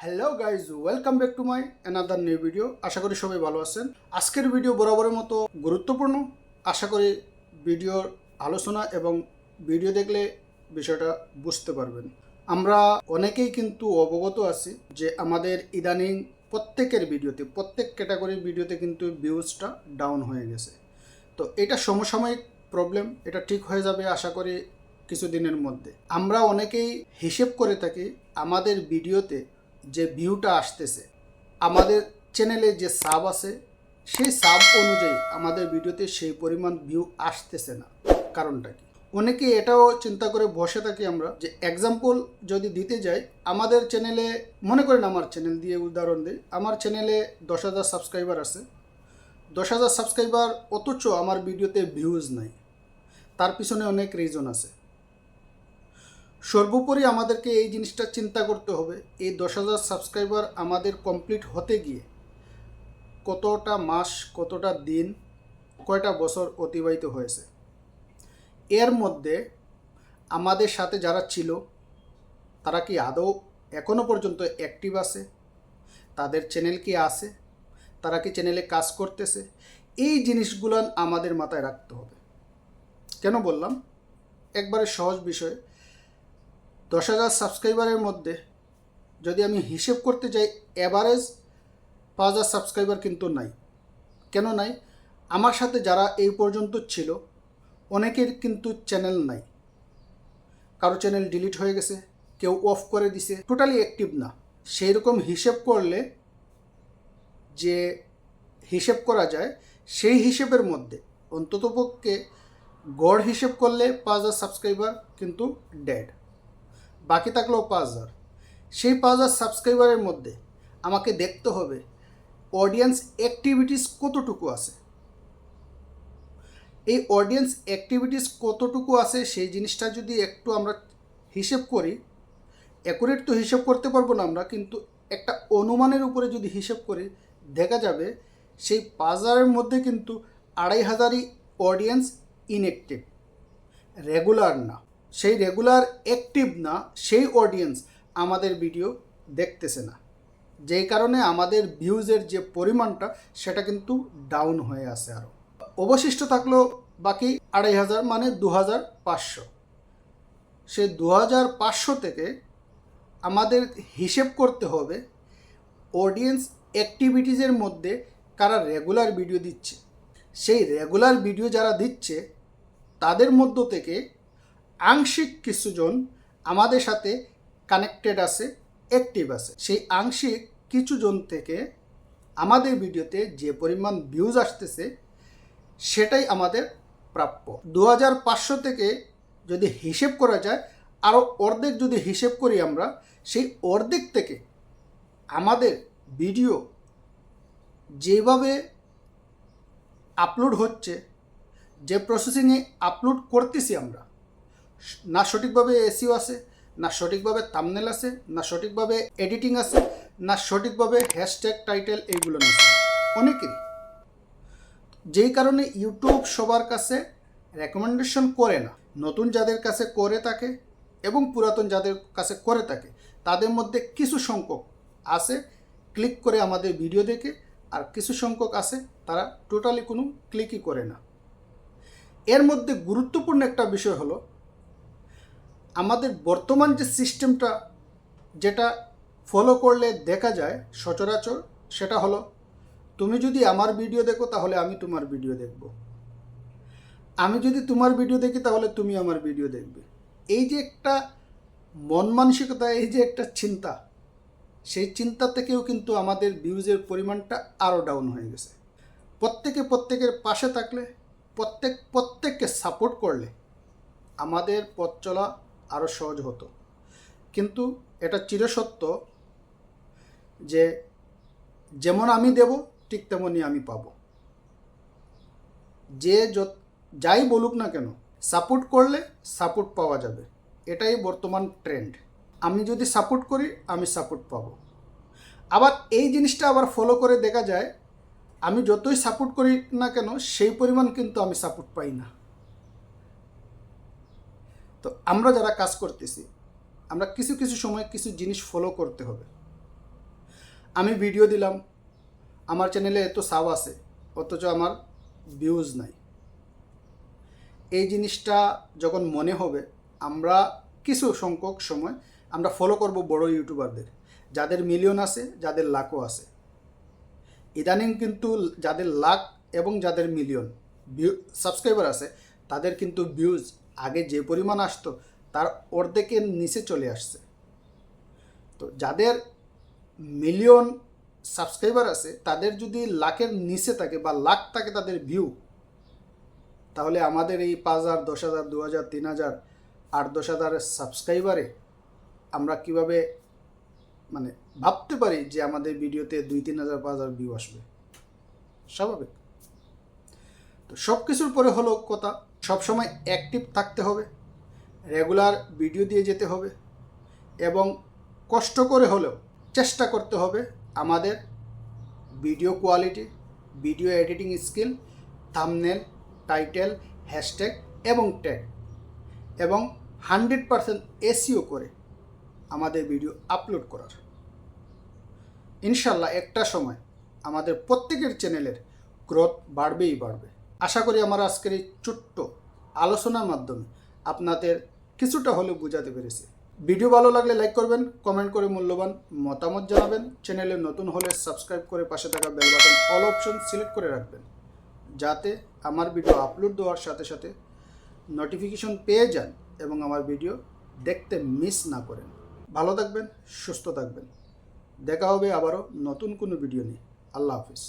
Hello guys welcome back to my another new video আশা করি সবাই ভালো আছেন। আজকের ভিডিও বরাবরের মতো গুরুত্বপূর্ণ। আশা করি ভিডিওর আলোচনা এবং ভিডিও দেখলে বিষয়টা বুঝতে পারবেন। আমরা অনেকেই কিন্তু অবগত আছি যে আমাদের ইদানিং প্রত্যেকের ভিডিওতে প্রত্যেক ক্যাটাগরির ভিডিওতে কিন্তু ভিউজটা ডাউন হয়ে গেছে। তো এটা সমসাময়িক প্রবলেম এটা ঠিক হয়ে যাবে আশা করি কিছুদিনের মধ্যে। আমরা অনেকেই হিসেব করে থাকি আমাদের ভিডিওতে যে ভিউটা আসতেছে, আমাদের চ্যানেলে যে সাব আছে, সেই সাব অনুযায়ী আমাদের ভিডিওতে সেই পরিমাণ ভিউ আসতেছে না। কারণটা কি? অনেকে এটাও চিন্তা করে বসে থাকি আমরা যে এক্সাম্পল যদি দিতে যাই, আমাদের চ্যানেলে মনে করেন আমার চ্যানেল দিয়ে উদাহরণ দিই, আমার চ্যানেলে দশ হাজার সাবস্ক্রাইবার আছে। দশ হাজার সাবস্ক্রাইবার অথচ আমার ভিডিওতে ভিউজ নাই। তার পিছনে অনেক রিজন আছে। সর্বোপরি আমাদেরকে এই জিনিসটা চিন্তা করতে হবে, এই দশ হাজার সাবস্ক্রাইবার আমাদের কমপ্লিট হতে গিয়ে কতটা মাস, কতটা দিন, কয়টা বছর অতিবাহিত হয়েছে। এর মধ্যে আমাদের সাথে যারা ছিল, তারা কি আদৌ এখনও পর্যন্ত অ্যাক্টিভ আছে? তাদের চ্যানেল কি আছে? তারা কি চ্যানেলে কাজ করতেছে? এই জিনিসগুলো আমাদের মাথায় রাখতে হবে। কেন বললাম? একবারে সহজ বিষয় দশ হাজার সাবস্ক্রাইবারের মধ্যে যদি আমি হিসেব করতে যাই অ্যাভারেজ পাঁচ হাজার সাবস্ক্রাইবার কিন্তু নাই। কেন নাই? আমার সাথে যারা এই পর্যন্ত ছিল, অনেকের কিন্তু চ্যানেল নাই। কারও চ্যানেল ডিলিট হয়ে গেছে, কেউ অফ করে দিছে। টোটালি অ্যাক্টিভ না। সেই রকম হিসেব করলে যে হিসেব করা যায়, সেই হিসেবের মধ্যে অন্ততপক্ষে গড় হিসেব করলে পাঁচ হাজার সাবস্ক্রাইবার কিন্তু ডেড বাকি থাকলেও পাঁচ হাজার। সেই পাঁচ হাজার সাবস্ক্রাইবারের মধ্যে আমাকে দেখতে হবে অডিয়েন্স অ্যাক্টিভিটিস কতটুকু আছে। এই অডিয়েন্স অ্যাক্টিভিটিস কতটুকু আছে সেই জিনিসটা যদি একটু আমরা হিসেব করি অ্যাকুরেট তো হিসেব করতে পারব না আমরা, কিন্তু একটা অনুমানের উপরে যদি হিসেব করি, দেখা যাবে সেই পাঁচ হাজারের মধ্যে কিন্তু আড়াই হাজারই অডিয়েন্স ইনঅ্যাক্টিভ রেগুলার না। সেই রেগুলার অ্যাক্টিভ না, সেই অডিয়েন্স আমাদের ভিডিও দেখতেছে না। যেই কারণে আমাদের ভিউজের যে পরিমাণটা, সেটা কিন্তু ডাউন হয়ে আছে আরও অবশিষ্ট থাকল বাকি আড়াই হাজার মানে দু হাজার পাঁচশো। সে দু হাজার পাঁচশো থেকে আমাদের হিসেব করতে হবে অডিয়েন্স অ্যাক্টিভিটিজের মধ্যে কারা রেগুলার ভিডিও দিচ্ছে। সেই রেগুলার ভিডিও যারা দিচ্ছে, তাদের মধ্য থেকে আংশিক কিছুজন আমাদের সাথে কানেক্টেড আছে অ্যাক্টিভ আছে। সেই আংশিক কিছুজন থেকে আমাদের ভিডিওতে যে পরিমাণ ভিউজ আসতেছে, সেটাই আমাদের প্রাপ্য। দু হাজার পাঁচশো থেকে যদি হিসেব করা যায় আরও অর্ধেক যদি হিসেব করি আমরা, সেই অর্ধেক থেকে আমাদের ভিডিও যেভাবে আপলোড হচ্ছে, যে প্রসেসিংয়ে আপলোড করতেছি আমরা না সঠিকভাবে এসিও আছে, না সঠিকভাবে তামনেল আছে, না সঠিকভাবে এডিটিং আছে, না সঠিকভাবে হ্যাশট্যাগ টাইটেল এইগুলো না অনেকেরই। যেই কারণে ইউটিউব সবার কাছে রেকমেন্ডেশন করে না, নতুন যাদের কাছে করে থাকে এবং পুরাতন যাদের কাছে করে থাকে, তাদের মধ্যে কিছু সংখ্যক আছে ক্লিক করে আমাদের ভিডিও দেখে, আর কিছু সংখ্যক আছে, তারা টোটালি কোনো ক্লিকই করে না। এর মধ্যে গুরুত্বপূর্ণ একটা বিষয় হলো আমাদের বর্তমান যে সিস্টেমটা, যেটা ফলো করলে দেখা যায় সচরাচর, সেটা হলো, তুমি যদি আমার ভিডিও দেখো, তাহলে আমি তোমার ভিডিও দেখব। আমি যদি তোমার ভিডিও দেখি, তাহলে তুমি আমার ভিডিও দেখবে। এই যে একটা মন মানসিকতা, এই যে একটা চিন্তা, সেই চিন্তা থেকেও কিন্তু আমাদের ভিউজের পরিমাণটা আরও ডাউন হয়ে গেছে। প্রত্যেকে প্রত্যেকের পাশে থাকলে, প্রত্যেক, প্রত্যেককে সাপোর্ট করলে, আমাদের পথ চলা আরও সহজ হতো। কিন্তু এটা চিরসত্য যে যেমন আমি দেব, ঠিক তেমনই আমি পাব। যে যাই বলুক না কেন সাপোর্ট করলে সাপোর্ট পাওয়া যাবে। এটাই বর্তমান ট্রেন্ড আমি যদি সাপোর্ট করি, আমি সাপোর্ট পাবো। আবার এই জিনিসটা আবার ফলো করে দেখা যায়, আমি যতই সাপোর্ট করি না কেন, সেই পরিমাণ কিন্তু আমি সাপোর্ট পাই না। তো আমরা যারা কাজ করতেছি, আমরা কিছু কিছু সময় কিছু জিনিস ফলো করতে হবে। আমি ভিডিও দিলাম, আমার চ্যানেলে এত সাব আছে, অথচ আমার ভিউজ নাই। এই জিনিসটা যখন মনে হবে, আমরা কিছু সংখ্যক সময় আমরা ফলো করব বড় ইউটিউবারদের যাদের মিলিয়ন আছে, যাদের লাখও আছে। ইদানিং কিন্তু যাদের লাখ এবং যাদের মিলিয়ন ভিউ সাবস্ক্রাইবার আছে, তাদের কিন্তু ভিউজ আগে যে পরিমাণ আসতো, তার অর্ধেকের নিচে চলে আসছে। তো যাদের মিলিয়ন সাবস্ক্রাইবার আছে, তাদের যদি লাখের নিচে থাকে বা লাখ থাকে তাদের ভিউ তাহলে আমাদের এই পাঁচ হাজার, দশ হাজার, দু হাজার, তিন হাজার আট দশ হাজারের সাবস্ক্রাইবারে আমরা কীভাবে মানে ভাবতে পারি যে আমাদের ভিডিওতে দুই, তিন হাজার, পাঁচ হাজার ভিউ আসবে? স্বাভাবিক। তো সব কিছুর পরে হলো কথা সবসময় অ্যাক্টিভ থাকতে হবে রেগুলার ভিডিও দিয়ে যেতে হবে এবং কষ্ট করে হলেও চেষ্টা করতে হবে আমাদের video quality video editing skill thumbnail title hashtag এবং ট্যাগ এবং হান্ড্রেড পারসেন্ট এসিও করে আমাদের ভিডিও আপলোড করার। ইনশাল্লাহ একটা সময় আমাদের প্রত্যেকের চ্যানেলের গ্রোথ বাড়বেই বাড়বে। আশা করি আমার আজকের এই ছোট্ট আলোচনার মাধ্যমে আপনাদের কিছুটা হলেও বোঝাতে পেরেছি। ভিডিও ভালো লাগলে লাইক করবেন, কমেন্ট করে মূল্যবান মতামত জানাবেন। চ্যানেলে নতুন হলে সাবস্ক্রাইব করে পাশে থাকা bell button, all option select করে রাখবেন। যাতে আমার ভিডিও আপলোড দেওয়ার সাথে সাথে নোটিফিকেশন পেয়ে যান এবং আমার ভিডিও দেখতে মিস না করেন। ভালো থাকবেন, সুস্থ থাকবেন। দেখা হবে আবারও নতুন কোনো ভিডিও নিয়ে। আল্লাহ হাফিজ।